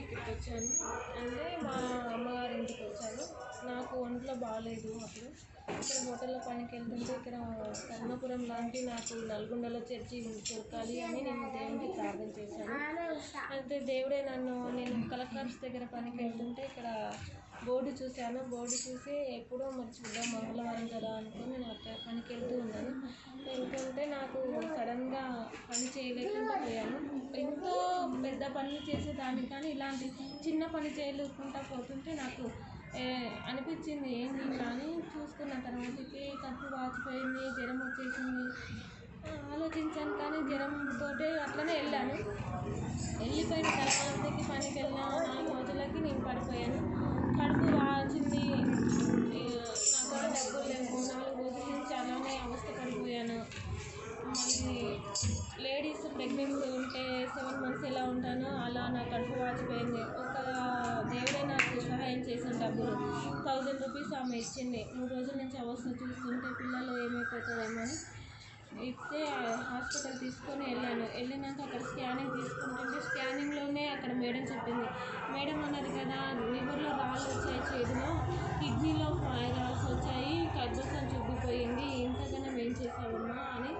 ఇక్కడికి వచ్చాను అంటే మా అమ్మగారి ఇంటికి వచ్చాను నాకు ఒంట్లో బాగాలేదు అప్పుడు ఇక్కడ హోటల్లో పనికి వెళ్తుంటే ఇక్కడ కర్ణపురం లాంటి నాకు నల్గొండలో చర్చి దొరకాలి అని నేను దేవుడికి ప్రార్థన చేశాను. అయితే దేవుడే నన్ను నేను కలెక్టర్స్ దగ్గర పనికి వెళ్తుంటే ఇక్కడ బోర్డు చూశాను. బోర్డు చూసి ఎప్పుడో మరి మంగళవారం కదా అనుకుని నేను అక్కడ పనికి వెళ్తూ ఉన్నాను వెళ్తుంటే నాకు సడన్గా పని చేయలేకుండా పోయాను ఎంతో పెద్ద పనులు చేసేదాన్ని కానీ ఇలాంటి చిన్న పని చేయలేకుండా పోతుంటే నాకు అనిపించింది ఏంది కానీ చూసుకున్న తర్వాతకి కప్పు వాచిపోయింది జ్వరం వచ్చేసింది. ఆలోచించాను కానీ జ్వరంతో అట్లనే వెళ్ళాను. వెళ్ళిపోయిన తర్వాతకి పనికి వెళ్ళిన నాలుగు రోజులకి నేను పడిపోయాను. కడుపు డబ్బులు థౌజండ్ రూపీస్ ఆమె ఇచ్చింది. మూడు రోజుల నుంచి అవస్థ చూస్తుంటే పిల్లలు ఏమైపోతుందేమో అని ఇస్తే హాస్పిటల్ తీసుకొని వెళ్ళాను. వెళ్ళినాక అక్కడ స్కానింగ్ తీసుకుంటుంటే స్కానింగ్లోనే అక్కడ మేడం చెప్పింది. మేడం అన్నది కదా లివర్లో రాళ్ళు వచ్చాయి చేతిలో కిడ్నీలో రాల్స్ వచ్చాయి గర్భసం చుబ్బిపోయింది ఇంతకన్నా ఏం చేసావమ్మా అని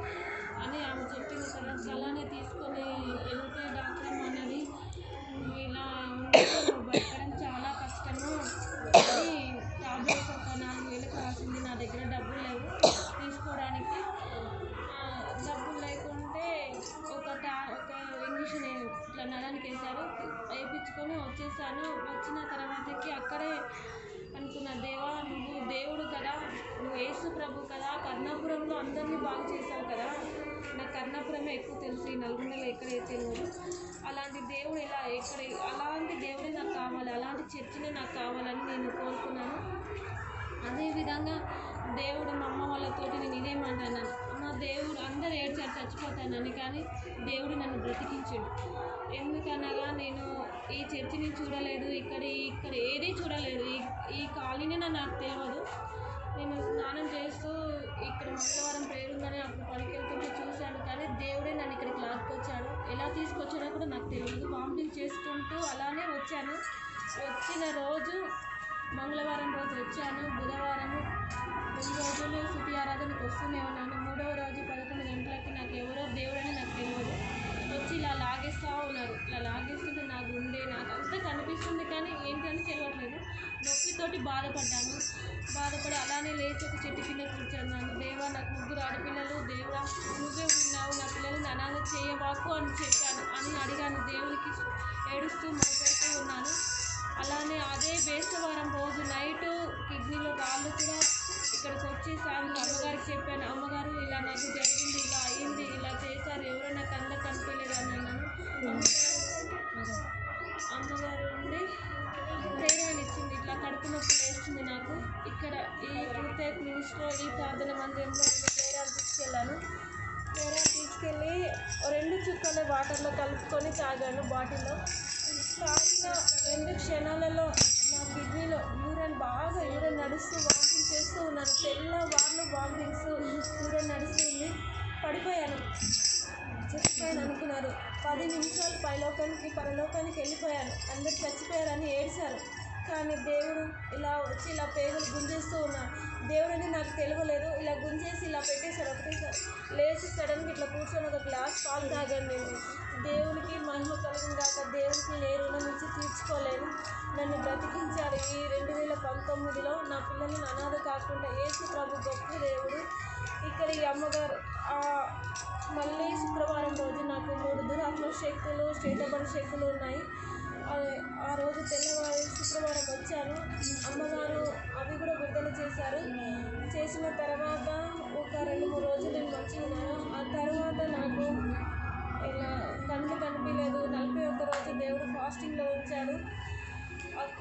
అని ఆమె చెప్పిన తర్వాత అలానే తీసుకొని వెళ్తే డాక్టర్ అమ్మ అన్నది ఇట్లా వేశారు. వేయించుకొని వచ్చేసాను. వచ్చిన తర్వాతకి అక్కడే అనుకున్న దేవా నువ్వు దేవుడు కదా. నువ్వు యేసు ప్రభు కదా. కర్ణాపురంలో అందరినీ బాగు చేశావు కదా. నాకు కర్ణాపురమే ఎక్కువ తెలుసు. ఈ నల్గొండలో ఎక్కడ తెలియదు అలాంటి దేవుడు ఇలా ఎక్కడ అలాంటి దేవుడే నాకు కావాలి. అలాంటి చర్చినే నాకు కావాలని నేను కోరుకున్నాను. అదేవిధంగా దేవుడు మా అమ్మ వాళ్ళతోటి నేను ఇదేమంటాను దేవుడు అందరు ఏడ్చారు చచ్చిపోతానని కానీ దేవుడు నన్ను బ్రతికించాడు. ఎందుకనగా నేను ఈ చర్చిని చూడలేదు ఇక్కడ ఇక్కడ ఏది చూడలేదు. ఈ ఈ కాలనీనే నాకు తెలియదు నేను స్నానం చేస్తూ ఇక్కడ మంగళవారం పేరు ఉందని అప్పుడు పనికి వెళ్తుంటే చూశాను కానీ దేవుడే నన్ను ఇక్కడికి లాక్కొచ్చాడు. ఎలా తీసుకొచ్చాడో కూడా నాకు తెలియదు వామిటింగ్ చేసుకుంటూ అలానే వచ్చాను. వచ్చిన రోజు మంగళవారం రోజు వచ్చాను. బుధవారము రెండు రోజులు శృతి ఆరాధనకు వస్తూనే ఉన్నాను. మూడవ దేవుడని నాకు తెలియదు వచ్చి ఇలా లాగేస్తూ ఉన్నారు. ఇలా లాగేస్తుంటే నా గుండె నాకు అంతా కనిపిస్తుంది కానీ ఏంటని తెలియట్లేదు నొప్పితోటి బాధపడ్డాను. బాధపడి అలానే లేచి ఒక చెట్టు కింద కూర్చున్నాను. దేవా నాకు ముగ్గురు ఆడపిల్లలు. దేవా నువ్వే ఉన్నావు. నా పిల్లల్ని అనాథ చేయబాకు అని చెప్పాను అని అడిగాను. దేవునికి ఏడుస్తూ మొదపెడుతూ ఉన్నాను. అలానే అదే బేస్తవారం రోజు నైట్ అమ్మగారు చేశారు ఎవరో నాకు అంద కనిపించలేదు అని అమ్మగారు ఉండి ప్రేరణ ఇచ్చింది. ఇట్లా కడుపు నొప్పి వేస్తుంది నాకు. ఇక్కడ ఈ పూర్తేక్ మినిస్టర్ ఈ ప్రార్థన మందిరంలో ప్రేరాలు తీసుకెళ్ళాను. ప్రేరణ తీసుకెళ్ళి రెండు చుక్కల వాటర్లో కలుపుకొని తాగాను బాటిల్లో. తాగిన రెండు పది నిమిషాలు పైలోకానికి పరలోకానికి వెళ్ళిపోయాను. అందరు చచ్చిపోయారని ఏడ్చారు. కానీ దేవుడు ఇలా వచ్చి ఇలా పేగులు గుంజేస్తూ ఉన్నాడు దేవుడని నాకు తెలియలేదు ఇలా గుంజేసి ఇలా పెట్టేశాడు ఒకటేసారి లేచి సడన్గా ఇట్లా కూర్చొని ఒక గ్లాస్ పాలు తాగాను నేను. దేవునికి మహిమ కలిగిన కాక దేవునికి లేరు రుణం నుంచి తీర్చుకోలేను. నన్ను బ్రతికించారు ఈ రెండు వేల పంతొమ్మిదిలో. నా పిల్లల్ని అనాథ కాకుండా ఏసు ప్రభు గొప్ప దేవుడు. ఇక్కడ ఈ అమ్మగారు మళ్ళీ శుక్రవారం రోజు నాకు శక్తులు చేతబడి శక్తులు ఉన్నాయి. ఆ- రోజు తెల్లవారు శుక్రవారం వచ్చాను అమ్మగారు అవి కూడా విడుదల చేశారు. చేసిన తర్వాత ఒక రెండు మూడు రోజులు నేను మంచిగా ఉన్నాను ఆ తర్వాత నాకు ఇలా కళ్ళు కనిపించలేదు. నలభై ఒక్క రోజు దేవుడు ఫాస్టింగ్లో ఉంచాడు.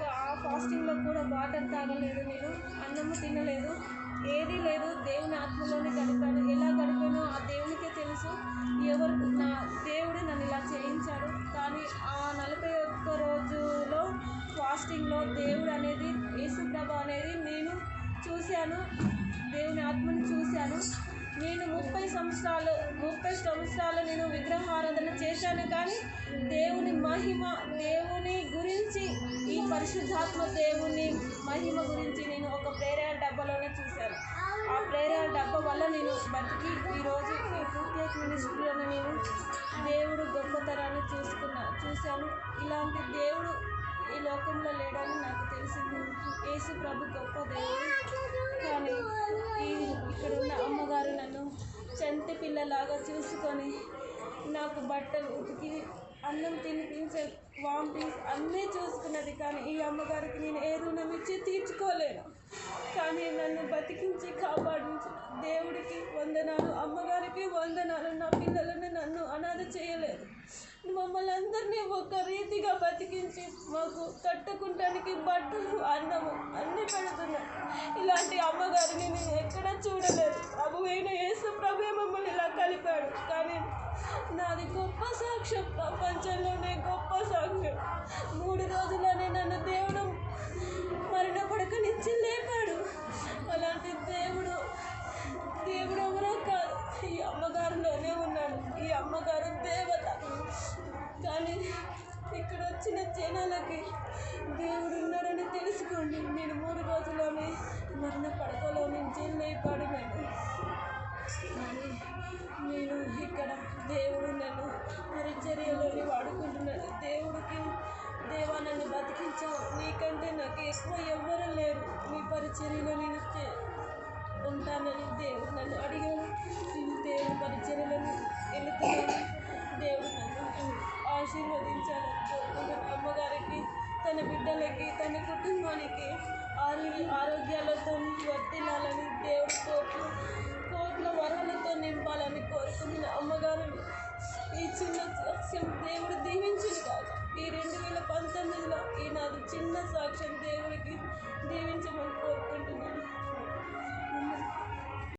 ఆ ఫాస్టింగ్లో కూడా వాటర్ తాగలేదు నేను. అన్నము తినలేదు. ఏదీ లేదు. దేవుని ఆత్మలోనే గడిపాడు. ఎలా గడిపాడు? ముప్పై సంవత్సరాలు నేను విగ్రహారాధన చేశాను కానీ దేవుని మహిమ దేవుని గురించి ఈ పరిశుద్ధాత్మ దేవుని మహిమ గురించి నేను ఒక ప్రేరణ డబ్బాలోనే చూశాను. ఆ ప్రేరణ డబ్బా వల్ల నేను బతికి ఈరోజు ఈ ప్రత్యేక మినిస్ట్రీలోనే నేను దేవుడు గొప్పతనాన్ని చూసుకున్నా చూశాను. ఇలాంటి దేవుడు ఈ లోకంలో లేడని నాకు తెలిసింది. యేసు ప్రభు గొప్ప దేవుడు. కానీ ఈ ఇక్కడ ఉన్న అమ్మగారు నన్ను చంటి పిల్లలాగా చూసుకొని నాకు బట్టలు ఉతికి అన్నం తినిపించే వామిటింగ్స్ అన్నీ చూసుకున్నది కానీ ఈ అమ్మగారికి నేను ఏ రుణం ఇచ్చి తీర్చుకోలేను. కానీ నన్ను బతికించి కాపాడించిన దేవుడికి వందనాలు అమ్మగారికి వందనాలు. నా పిల్లలను నన్ను అనాథ చేయలేదు. మమ్మల్ని అందరినీ ఒక రీతిగా బతికించి మాకు కట్టుకుంటానికి బట్టలు అన్నము అన్నీ పెడుతున్నాను ఇలాంటి అమ్మగారిని నేను ఎక్కడా చూడలేదు. ప్రభు అయిన యేసు ప్రభే మమ్మల్ని ఇలా కలిపాడు. కానీ నాది గొప్ప సాక్ష్యం. ప్రపంచంలోనే గొప్ప సాక్ష్యం. ఇక్కడ వచ్చిన జనాలకి దేవుడు ఉన్నాడని తెలుసుకోండి. నేను మూడు రోజుల్లోనే మరణ పడకలో నుంచి లేపాడు నన్ను కానీ నేను ఇక్కడ దేవుడు నన్ను తన కుటుంబానికి ఆరోగ్యాలతో వర్తిల్లాలని దేవుడు కోట్లు కోట్ల వరాలతో నింపాలని కోరుకున్న అమ్మగారు. ఈ చిన్న సాక్ష్యం దేవుడు దీవించింది కాదు ఈ రెండు వేల పంతొమ్మిదిలో ఈనాడు చిన్న సాక్ష్యం దేవుడికి దీవించమని కోరుకుంటున్నాను